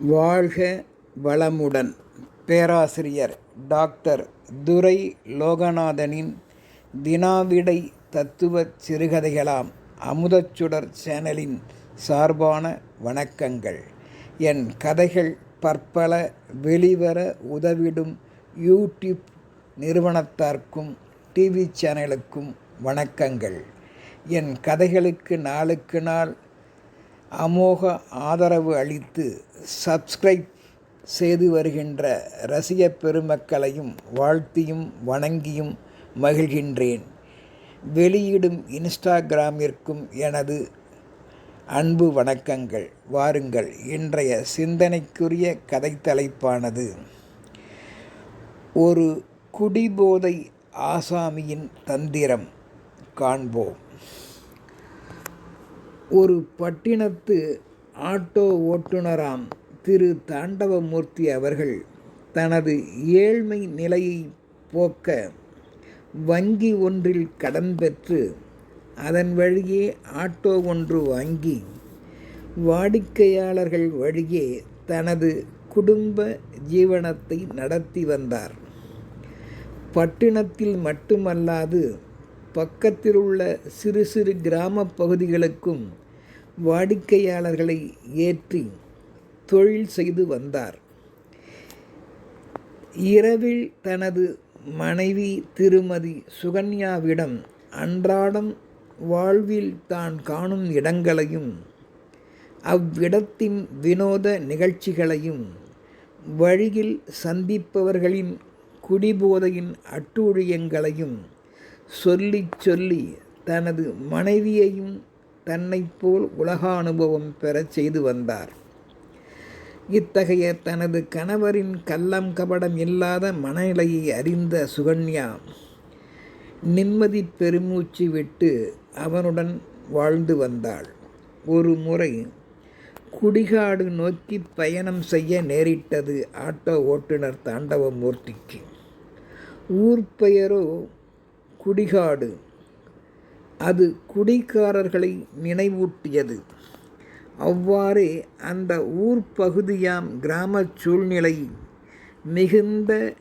வாழ்க வளமுடன். பேராசிரியர் டாக்டர் துரை லோகநாதனின் தினாவிடை தத்துவச் சிறுகதைகளாம் அமுதச்சுடர் சேனலின் சார்பான வணக்கங்கள். என் கதைகள் பற்பல வெளிவர உதவிடும் யூடியூப் நிறுவனத்தார்க்கும் டிவி சேனலுக்கும் வணக்கங்கள். என் கதைகளுக்கு நாளுக்கு நாள் அமோக ஆதரவு அளித்து சப்ஸ்கிரைப் செய்து வருகின்ற ரசிக பெருமக்களையும் வாழ்த்தியும் வணங்கியும் மகிழ்கின்றேன். வெளியிடும் இன்ஸ்டாகிராமிற்கும் எனது அன்பு வணக்கங்கள். வாருங்கள் இன்றைய சிந்தனைக்குரிய கதை தலைப்பானது ஒரு குடிபோதை ஆசாமியின் தந்திரம். காண்போம். ஒரு பட்டினத்து ஆட்டோ ஓட்டுநராம் திரு தாண்டவமூர்த்தி அவர்கள் தனது ஏழ்மை நிலையை போக்க வங்கி ஒன்றில் கடன் பெற்று அதன் வழியே ஆட்டோ ஒன்று வாங்கி வாடிக்கையாளர்கள் வழியே தனது குடும்ப ஜீவனத்தை நடத்தி வந்தார். பட்டினத்தில் மட்டுமல்லாது பக்கத்தில் உள்ள சிறு சிறு கிராம பகுதிகளுக்கும் வாடிக்கையாளர்களை ஏற்றி தொழில் செய்து வந்தார். இரவில் தனது மனைவி திருமதி சுகன்யாவிடம் அன்றாடம் வாழ்வில் தான் காணும் இடங்களையும் அவ்விடத்தின் வினோத நிகழ்ச்சிகளையும் வழியில் சந்திப்பவர்களின் குடிபோதையின் அட்டூழியங்களையும் சொல்லி சொல்லி தனது மனைவியையும் தன்னைப்போல் போல் உலகானுபவம் பெறச் செய்து வந்தார். இத்தகைய தனது கணவரின் கள்ளம் கபடம் இல்லாத மனநிலையை அறிந்த சுகன்யா நிம்மதி பெருமூச்சு விட்டு அவனுடன் வாழ்ந்து வந்தாள். ஒரு முறை குடிகாடு நோக்கி பயணம் செய்ய நேரிட்டது ஆட்டோ ஓட்டுநர் தாண்டவமூர்த்திக்கு. ஊர் பெயரோ குடிகாடு. அது குடிகாரர்களை நினைவூட்டியது. அவ்வாறே அந்த ஊர் பகுதியாம் கிராம சூழ்நிலை மிகுந்த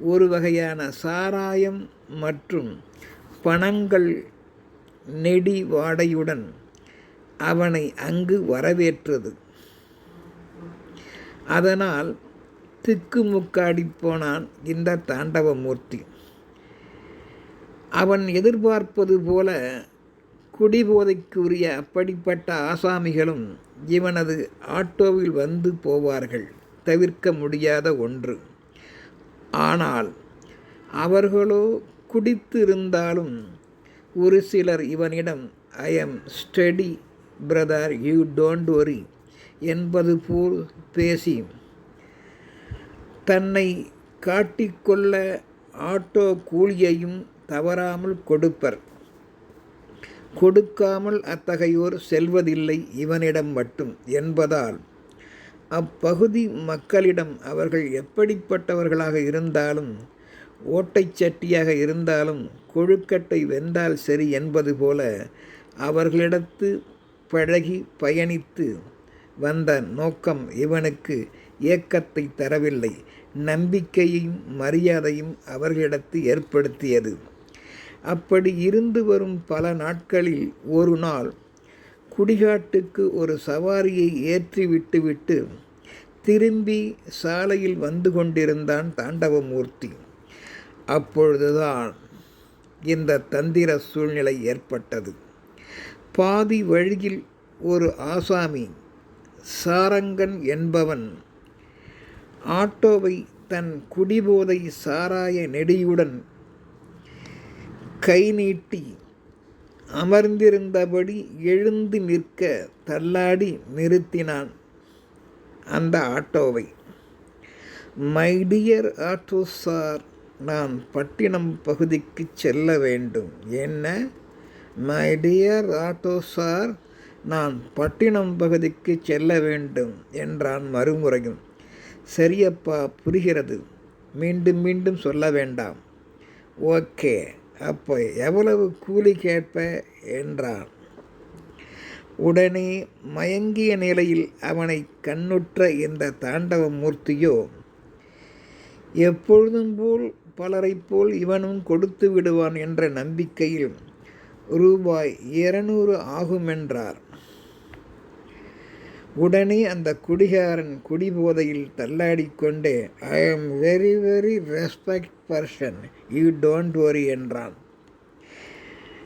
ஒரு வகையான சாராயம் மற்றும் பணங்கள் நெடி வாடையுடன் அவனை அங்கு வரவேற்றது. அதனால் திக்குமுக்காடி போனான் இந்த தாண்டவமூர்த்தி. அவன் எதிர்பார்ப்பது போல குடிபோதைக்குரிய அப்படிப்பட்ட ஆசாமிகளும் இவனது ஆட்டோவில் வந்து போவார்கள் தவிர்க்க முடியாத ஒன்று. ஆனால் அவர்களோ குடித்திருந்தாலும் ஒரு சிலர் இவனிடம் I am study brother you don't worry என்பது போல் பேசி தன்னை காட்டிக்கொள்ள ஆட்டோ கூலியையும் தவறாமல் கொடுப்பர். கொடுக்காமல் அத்தகையோர் செல்வதில்லை இவனிடம் மட்டும் என்பதால் அப்பகுதி மக்களிடம் அவர்கள் எப்படிப்பட்டவர்களாக இருந்தாலும் ஓட்டைச் சட்டியாக இருந்தாலும் கொழுக்கட்டை வெந்தால் சரி என்பது போல அவர்களிடத்து பழகி பயணித்து வந்த நோக்கம் இவனுக்கு ஏக்கத்தை தரவில்லை. நம்பிக்கையையும் மரியாதையும் அவர்களிடத்து ஏற்படுத்தியது. அப்படி இருந்து வரும் பல நாட்களில் ஒரு நாள் குடிகாட்டுக்கு ஒரு சவாரியை ஏற்றி விட்டுவிட்டு திரும்பி சாலையில் வந்து கொண்டிருந்தான் தாண்டவமூர்த்தி. அப்பொழுதுதான் இந்த தந்திர சூழ்நிலை ஏற்பட்டது. பாதி வழியில் ஒரு ஆசாமி சாரங்கன் என்பவன் ஆட்டோவை தன் குடிபோதை சாராய நெடியுடன் கை நீட்டி அமர்ந்திருந்தபடி எழுந்து நிற்க தள்ளாடி நிறுத்தினான் அந்த ஆட்டோவை. மை டியர் ஆட்டோ சார் நான் பட்டினம் பகுதிக்கு செல்ல வேண்டும். என்ன? மை டியர் ஆட்டோ சார் நான் பட்டினம் பகுதிக்கு செல்ல வேண்டும் என்றான் மறுமுறையும். சரியப்பா புரிகிறது. மீண்டும் மீண்டும் சொல்ல வேண்டாம். ஓகே. அப்போ எவ்வளவு கூலி கேட்ப? என்றான். உடனே மயங்கிய நிலையில் அவனை கண்ணுற்ற இந்த தாண்டவ மூர்த்தியோ எப்பொழுதும் போல் பலரைப் போல் இவனும் கொடுத்து விடுவான் என்ற நம்பிக்கையில் ரூபாய் இருநூறு ஆகுமென்றார். உடனே அந்த குடிகாரன் குடிபோதையில் தள்ளாடிக்கொண்டே I am very very respect person you don't worry என்றான்.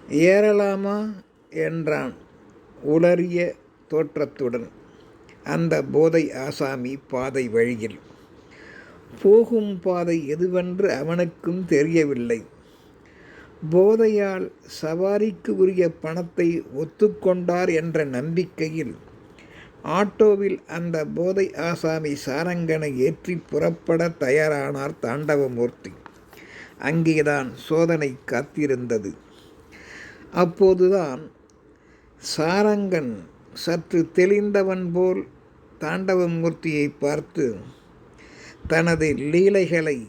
ஏறலாமா? என்றான் உளறிய தோற்றத்துடன். அந்த போதை ஆசாமி பாதை வழியில். போகும் பாதை எதுவென்று அவனுக்கும் தெரியவில்லை. போதையால் சவாரிக்கு உரிய பணத்தை ஒத்துக்கொண்டார் என்ற நம்பிக்கையில் ஆட்டோவில் அந்த போதை ஆசாமி சாரங்கனை ஏற்றி புறப்பட தயாரானார் தாண்டவமூர்த்தி. அங்கேதான் சோதனை காத்திருந்தது. அப்போதுதான் சாரங்கன் சற்று தெளிந்தவன் போல் தாண்டவமூர்த்தியை பார்த்து தனது லீலைகளை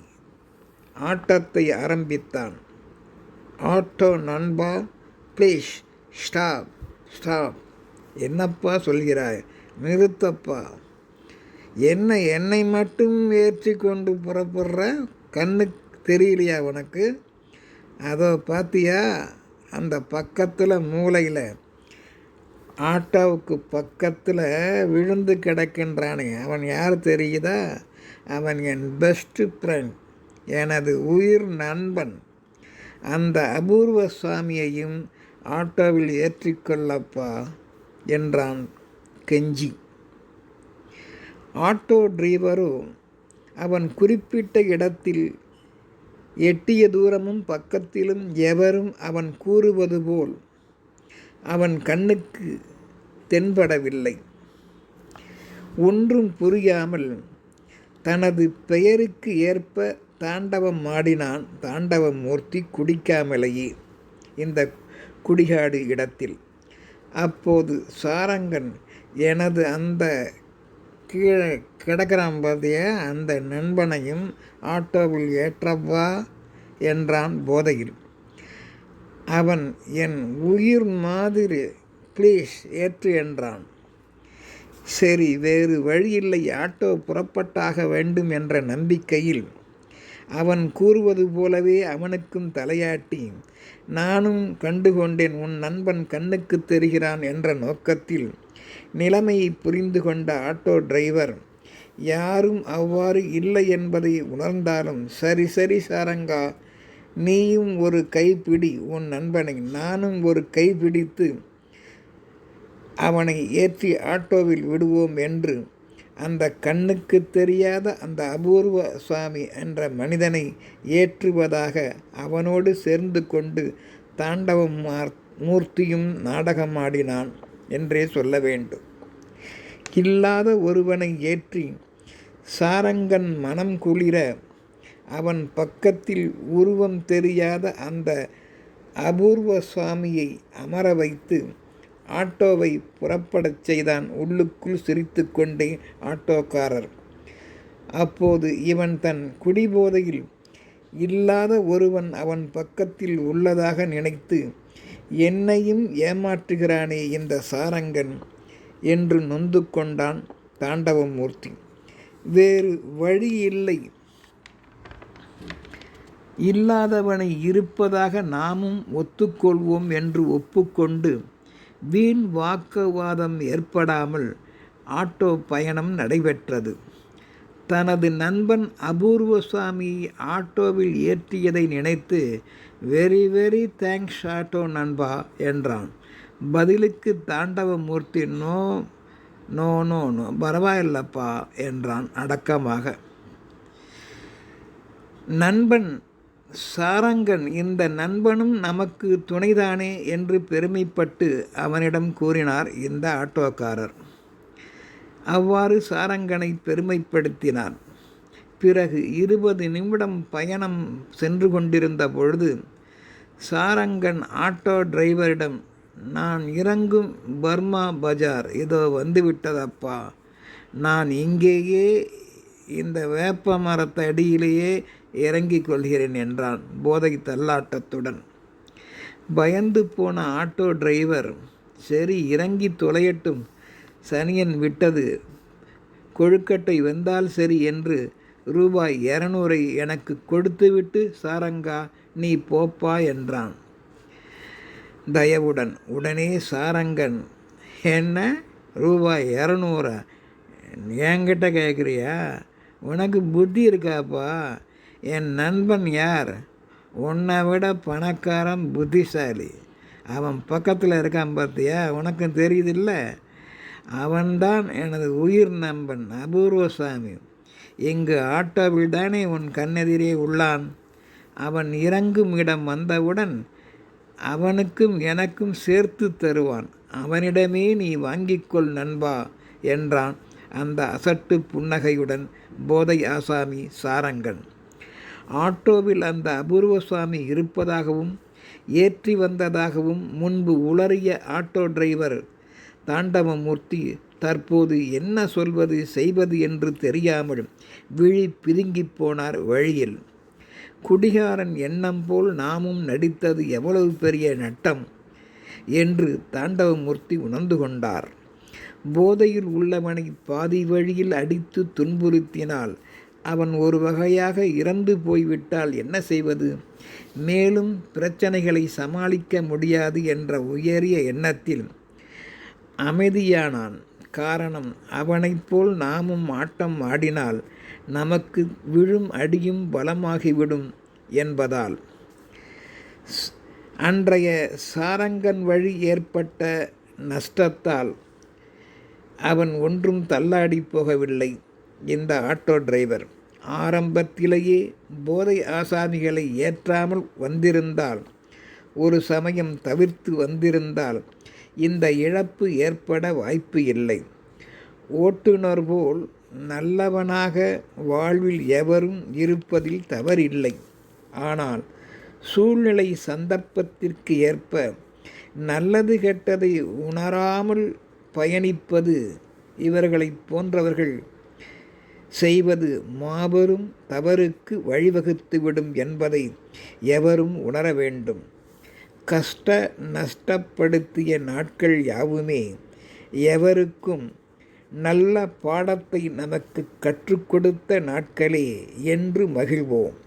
ஆட்டத்தை ஆரம்பித்தான். ஆட்டோ நண்பா ப்ளீஸ் ஸ்டாப் ஸ்டாப். என்னப்பா சொல்கிறாய்? நிறுத்தப்பா. என்ன என்னை மட்டும் ஏற்றி கொண்டு புறப்படுற கண்ணு தெரியலையா உனக்கு? அதோ பார்த்தியா அந்த பக்கத்தில் மூளையில் ஆட்டோவுக்கு பக்கத்தில் விழுந்து கிடக்கின்றானே. அவன் யார் தெரியுதா? அவன் என் பெஸ்ட்டு ஃப்ரெண்ட் எனது உயிர் நண்பன். அந்த அபூர்வ சுவாமியையும் ஆட்டோவில் ஏற்றிக்கொள்ளப்பா என்றான் கெஞ்சி. ஆட்டோ டிரைவரோ அவன் குறிப்பிட்ட இடத்தில் எட்டிய தூரமும் பக்கத்திலும் எவரும் அவன் கூறுவது போல் அவன் கண்ணுக்கு தென்படவில்லை. ஒன்றும் புரியாமல் தனது பெயருக்கு ஏற்ப தாண்டவம் ஆடினான். தாண்டவமூர்த்தி குடிக்காமலேயே இந்த குடிகாடு இடத்தில். அப்போது சாரங்கன் எனது அந்த கீழே கிடக்கிறான் பார்த்திய அந்த நண்பனையும் ஆட்டோவில் ஏற்றவா? என்றான் போதையில். அவன் என் உயிர் மாதிரி ப்ளீஸ் ஏற்று என்றான். சரி வேறு வழியில்லை. ஆட்டோ புறப்பட்டாக வேண்டும் என்ற நம்பிக்கையில் அவன் கூறுவது போலவே அவனுக்கும் தலையாட்டி நானும் கண்டுகொண்டேன். உன் நண்பன் கண்ணுக்கு தெரிகிறான் என்ற நோக்கத்தில் நிலைமையை புரிந்து கொண்ட ஆட்டோ டிரைவர் யாரும் அவ்வாறு இல்லை என்பதை உணர்ந்தாலும் சரி சரி சாரங்கா நீயும் ஒரு கைப்பிடி உன் நண்பனை நானும் ஒரு கைப்பிடித்து அவனை ஏற்றி ஆட்டோவில் விடுவோம் என்று அந்த கண்ணுக்கு தெரியாத அந்த அபூர்வ சுவாமி என்ற மனிதனை ஏற்றுவதாக அவனோடு சேர்ந்து கொண்டு தாண்டவம் மூர்த்தியும் நாடகமாடினான். என்றே சொல்ல வேண்டும். இல்லாத ஒருவனை ஏற்றி சாரங்கன் மனம் குளிர அவன் பக்கத்தில் உருவம் தெரியாத அந்த அபூர்வ சுவாமியை அமர வைத்து ஆட்டோவை புறப்படச் செய்தான் உள்ளுக்குள் சிரித்து கொண்டே ஆட்டோக்காரர். அப்போது இவன் தன் குடிபோதையில் இல்லாத ஒருவன் அவன் பக்கத்தில் உள்ளதாக நினைத்து என்னையும் ஏமாற்றுகிறானே இந்த சாரங்கன் என்று நொந்து கொண்டான் தாண்டவமூர்த்தி வேறு வழி இல்லை. இல்லாதவனை இருப்பதாக நாமும் ஒத்துக்கொள்வோம் என்று ஒப்புக்கொண்டு வீண் வாக்குவாதம் ஏற்படாமல் ஆட்டோ பயணம் நடைபெற்றது. தனது நண்பன் அபூர்வசாமி ஆட்டோவில் ஏற்றியதை நினைத்து வெரி வெரி தேங்க்ஸ் ஆட்டோ நண்பா என்றான். பதிலுக்கு Thandavamoorthy no no no no பரவாயில்லப்பா என்றான் அடக்கமாக. நண்பன் சாரங்கன் இந்த நண்பனும் நமக்கு துணைதானே என்று பெருமைப்பட்டு அவனிடம் கூறினார் இந்த ஆட்டோக்காரர். அவ்வாறு சாரங்கனை பெருமைப்படுத்தினார் பிறகு இருபது நிமிடம் பயணம் சென்று கொண்டிருந்த பொழுது சாரங்கன் ஆட்டோ டிரைவரிடம் நான் இறங்கும் பர்மா பஜார் இதோ வந்துவிட்டதப்பா. நான் இங்கேயே இந்த வேப்ப மரத்தடியிலேயே இறங்கிக் கொள்கிறேன் என்றான் போதை தள்ளாட்டத்துடன். பயந்து போன ஆட்டோ டிரைவர் சரி இறங்கி தொலையட்டும். சனியன் விட்டது. கொழுக்கட்டை வெந்தால் சரி என்று ரூபாய் இரநூறை எனக்கு கொடுத்துவிட்டு சாரங்கா நீ போப்பா என்றான். தயவுடன் உடனே சாரங்கன் என்ன ரூபாய் இரநூறா என்கிட்ட கேட்குறியா உனக்கு புத்தி இருக்காப்பா? என் நண்பன் யார்? உன்னை விட பணக்காரன் புத்திசாலி. அவன் பக்கத்தில் இருக்கான் பார்த்தியா? உனக்கும் தெரியுதில்ல அவன்தான் எனது உயிர் நண்பன் அபூர்வசாமி. இங்கு ஆட்டோவில் தானே உன் கண்ணெதிரே உள்ளான்? அவன் இறங்கும் இடம் வந்தவுடன் அவனுக்கும் எனக்கும் சேர்த்து தருவான். அவனிடமே நீ வாங்கிக்கொள் நண்பா என்றான் அந்த அசட்டு புன்னகையுடன் போதை ஆசாமி சாரங்கன். ஆட்டோவில் அந்த அபூர்வசாமி இருப்பதாகவும் ஏற்றி வந்ததாகவும் முன்பு உளறிய ஆட்டோ டிரைவர் தாண்டவமூர்த்தி தற்போது என்ன சொல்வது செய்வது என்று தெரியாமல் விழி பிதுங்கிப் போனார் வழியில். குடிகாரன் எண்ணம் போல் நாமும் நடித்தது எவ்வளவு பெரிய நட்டம் என்று தாண்டவமூர்த்தி உணர்ந்து கொண்டார். போதையில் உள்ளவனை பாதி வழியில் அடித்து துன்புறுத்தினால் அவன் ஒரு வகையாக இறந்து போய்விட்டால் என்ன செய்வது? மேலும் பிரச்சனைகளை சமாளிக்க முடியாது என்ற உயரிய எண்ணத்தில் அமைதியானான். காரணம் அவனைப் போல் நாமும் ஆட்டம் ஆடினால் நமக்கு விழும் அடியும் பலமாகிவிடும் என்பதால். அன்றைய சாரங்கன் வழி ஏற்பட்ட நஷ்டத்தால் அவன் ஒன்றும் தள்ளாடி போகவில்லை. இந்த ஆட்டோ டிரைவர் ஆரம்பத்திலேயே போதை ஆசாமிகளை ஏற்றாமல் வந்திருந்தால் ஒரு சமயம் தவிர்த்து வந்திருந்தால் இந்த இழப்பு ஏற்பட வாய்ப்பு இல்லை. ஓட்டுநர் போல் நல்லவனாக வாழ்வில் எவரும் இருப்பதில் தவறில்லை. ஆனால் சூழ்நிலை சந்தர்ப்பத்திற்கு ஏற்ப நல்லது கெட்டதை உணராமல் பயணிப்பது இவர்களைப் போன்றவர்கள் செய்வது மாபெரும் தவறுக்கு வழிவகுத்துவிடும் என்பதை எவரும் உணர வேண்டும். கஷ்ட நஷ்டப்படுத்திய நாட்கள் யாவுமே எவருக்கும் நல்ல பாடத்தை நமக்கு கற்றுக் கொடுத்த நாட்களே என்று மகிழ்வோம்.